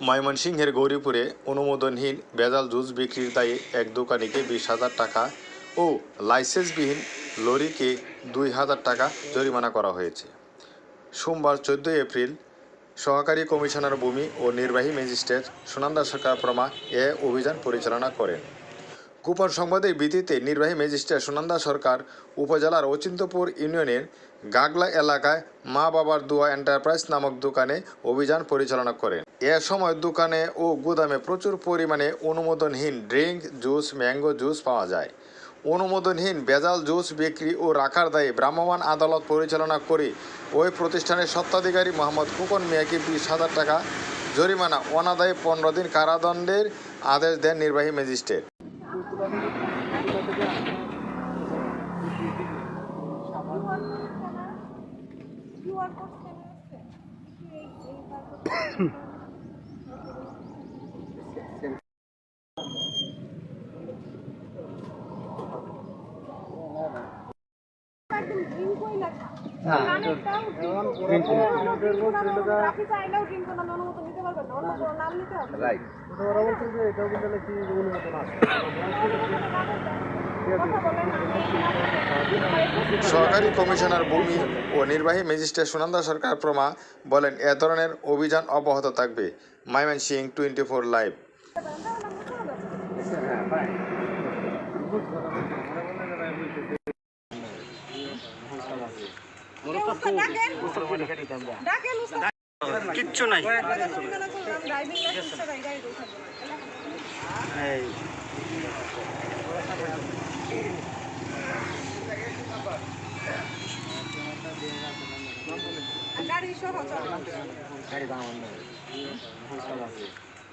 ময়মনসিংহের গৌরীপুরে অনুমোদনহীন বেজাল জুস বিক্রির দায়ে এক দোকানিকে বিশ হাজার টাকা ও লাইসেন্সবিহীন লরিকে দুই হাজার টাকা জরিমানা করা হয়েছে। সোমবার চোদ্দোই এপ্রিল সহকারী কমিশনার ভূমি ও নির্বাহী ম্যাজিস্ট্রেট সুনন্দা সরকার প্রমা এ অভিযান পরিচালনা করেন। গোপন সংবাদের ভিত্তিতে নির্বাহী ম্যাজিস্ট্রেট সুনন্দা সরকার উপজেলার অচিন্তপুর ইউনিয়নের গাগলা এলাকায় মা বাবার দোয়া এন্টারপ্রাইজ নামক দোকানে অভিযান পরিচালনা করেন। এ সময় দোকানে ও গুদামে প্রচুর পরিমাণে অনুমোদনহীন ড্রিঙ্ক জুস ম্যাঙ্গো জুস পাওয়া যায়। অনুমোদনহীন বেজাল জুস বিক্রি ও রাখার দায়ে ভ্রাম্যমাণ আদালত পরিচালনা করে ওই প্রতিষ্ঠানের স্বত্বাধিকারী মোহাম্মদ ফুকন মিয়াকে বিশ হাজার টাকা জরিমানা অনাদায়ী পনেরো দিন কারাদণ্ডের আদেশ দেন নির্বাহী ম্যাজিস্ট্রেট। কিউআর সহকারী কমিশনার ভূমি ও নির্বাহী ম্যাজিস্ট্রেট সুনন্দা সরকার প্রমা বলেন, এ ধরনের অভিযান অব্যাহত থাকবে। Mymensingh, twenty four live হ্যাঁ ভাই ডাকেন ডাকেন উস্তাদ কিচ্ছু নাই। গাড়ি সহ গাড়ি দাম